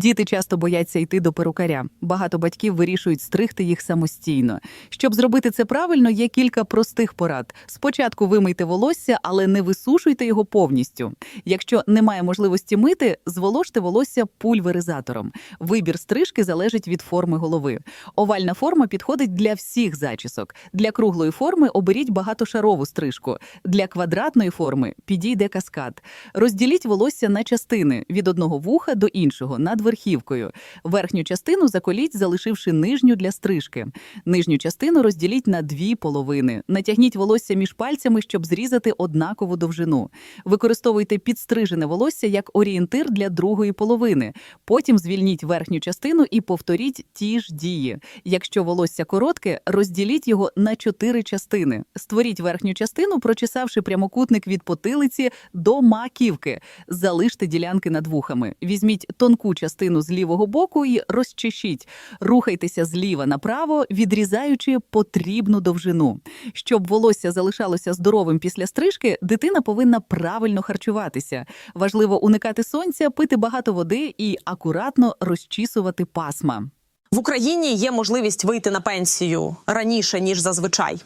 Діти часто бояться йти до перукаря. Багато батьків вирішують стригти їх самостійно. Щоб зробити це правильно, є кілька простих порад. Спочатку вимийте волосся, але не висушуйте його повністю. Якщо немає можливості мити, зволожте волосся пульверизатором. Вибір стрижки залежить від форми голови. Овальна форма підходить для всіх зачісок. Для круглої форми оберіть багатошарову стрижку. Для квадратної форми підійде каскад. Розділіть волосся на частини від одного вуха до іншого над верхівкою. Верхню частину заколіть, залишивши нижню для стрижки. Нижню частину розділіть на дві половини. Натягніть волосся між пальцями, щоб зрізати однакову довжину. Використовуйте підстрижене волосся як орієнтир для другої половини. Потім звільніть верхню частину і повторіть ті ж дії. Якщо волосся коротке, розділіть його на чотири частини. Створіть верхню частину, прочесавши прямокутник від потилиці до маківки. Залиште ділянки над вухами. Візьміть тонку частину з лівого боку і розчешіть. Рухайтеся зліва направо, відрізаючи потрібну довжину. Щоб волосся залишалося здоровим після стрижки, дитина повинна правильно харчуватися. Важливо уникати сонця, пити багато води і акуратно розчісувати пасма. В Україні є можливість вийти на пенсію раніше ніж зазвичай.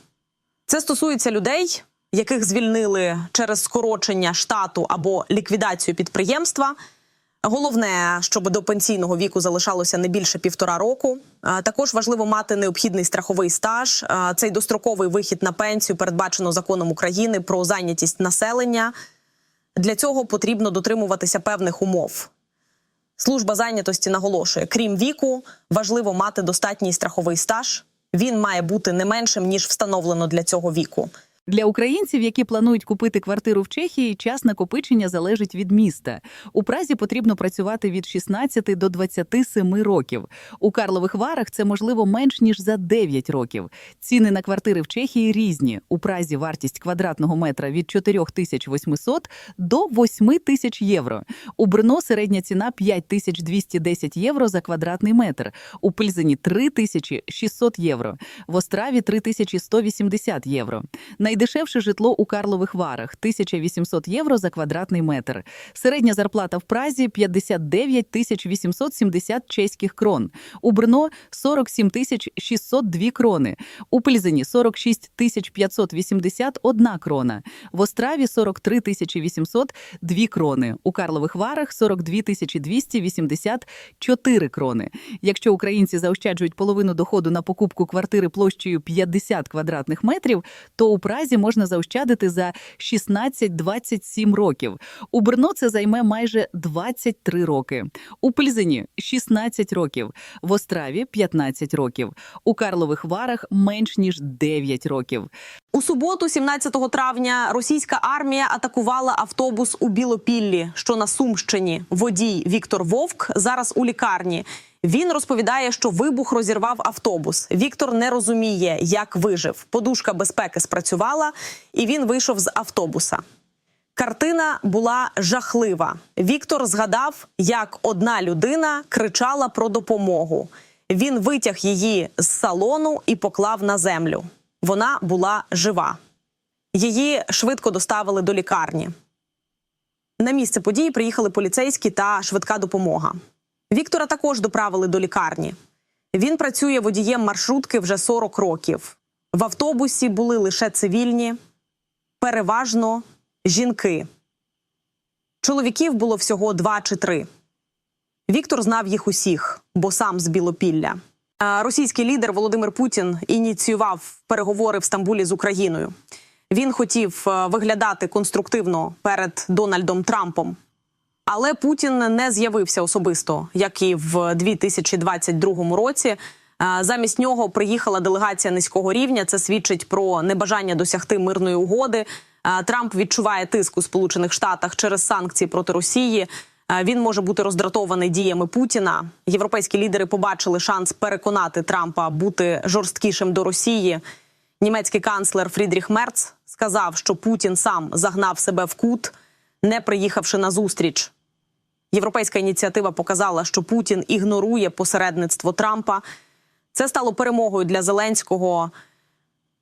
Це стосується людей, яких звільнили через скорочення штату або ліквідацію підприємства. Головне, щоб до пенсійного віку залишалося не більше півтора року. Також важливо мати необхідний страховий стаж. Цей достроковий вихід на пенсію передбачено законом України про зайнятість населення. Для цього потрібно дотримуватися певних умов. Служба зайнятості наголошує, крім віку, важливо мати достатній страховий стаж. Він має бути не меншим ніж встановлено для цього віку. Для українців, які планують купити квартиру в Чехії, час накопичення залежить від міста. У Празі потрібно працювати від 16 до 27 років. У Карлових Варах це можливо менш ніж за 9 років. Ціни на квартири в Чехії різні. У Празі вартість квадратного метра від 4800 до 8 тисяч євро. У Брно середня ціна 5210 євро за квадратний метр. У Пильзені 3600 євро. В Остраві 3180 євро. Найдешевше житло у Карлових Варах 1800 євро за квадратний метр. Середня зарплата в Празі 59 тисяч 870 чеських крон. У Брно 47 тисяч 602 крони. У Пильзені 46 тисяч 581 крона. В Остраві 43 тисячі 802 крони. У Карлових Варах 42 тисячі 284 крони. Якщо українці заощаджують половину доходу на покупку квартири площею 50 квадратних метрів, то у Празі можна заощадити за 16-27 років. У Брно це займе майже 23 роки. У Пельзені 16 років, в Остраві 15 років, у Карлових Варах менш ніж 9 років. У суботу, 17 травня, російська армія атакувала автобус у Білопіллі, що на Сумщині. Водій Віктор Вовк зараз у лікарні. Він розповідає, що вибух розірвав автобус. Віктор не розуміє, як вижив. Подушка безпеки спрацювала, і він вийшов з автобуса. Картина була жахлива. Віктор згадав, як одна людина кричала про допомогу. Він витяг її з салону і поклав на землю. Вона була жива. Її швидко доставили до лікарні. На місце події приїхали поліцейські та швидка допомога. Віктора також доправили до лікарні. Він працює водієм маршрутки вже 40 років. В автобусі були лише цивільні, переважно жінки. Чоловіків було всього два чи три. Віктор знав їх усіх, бо сам з Білопілля. Російський лідер Володимир Путін ініціював переговори в Стамбулі з Україною. Він хотів е, виглядати конструктивно перед Дональдом Трампом. Але Путін не з'явився особисто, як і в 2022 році. Е, Замість нього приїхала делегація низького рівня. Це свідчить про небажання досягти мирної угоди. Е, Трамп відчуває тиск у Сполучених Штатах через санкції проти Росії. Е, Він може бути роздратований діями Путіна. Європейські лідери побачили шанс переконати Трампа бути жорсткішим до Росії. Німецький канцлер Фрідріх Мерц сказав, що Путін сам загнав себе в кут, не приїхавши на зустріч. Європейська ініціатива показала, що Путін ігнорує посередництво Трампа. Це стало перемогою для Зеленського.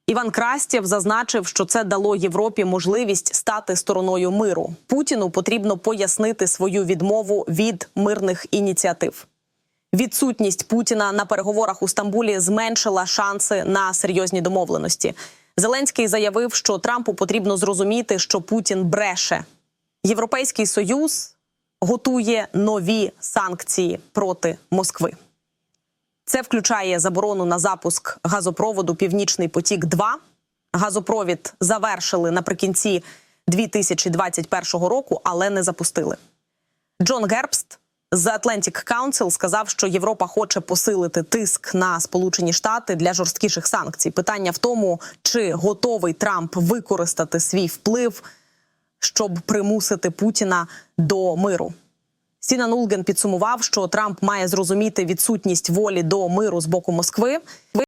Іван Крастєв зазначив, що це дало Європі можливість стати стороною миру. Путіну потрібно пояснити свою відмову від мирних ініціатив. Відсутність Путіна на переговорах у Стамбулі зменшила шанси на серйозні домовленості. Зеленський заявив, що Трампу потрібно зрозуміти, що Путін бреше. Європейський союз готує нові санкції проти Москви. Це включає заборону на запуск газопроводу Північний потік. 2 газопровід завершили наприкінці 2021 року, але не запустили. Джон Гербст з Atlantic Council сказав, що Європа хоче посилити тиск на Сполучені Штати для жорсткіших санкцій. Питання в тому, чи готовий Трамп використати свій вплив, щоб примусити Путіна до миру. Сінан Улген підсумував, що Трамп має зрозуміти відсутність волі до миру з боку Москви.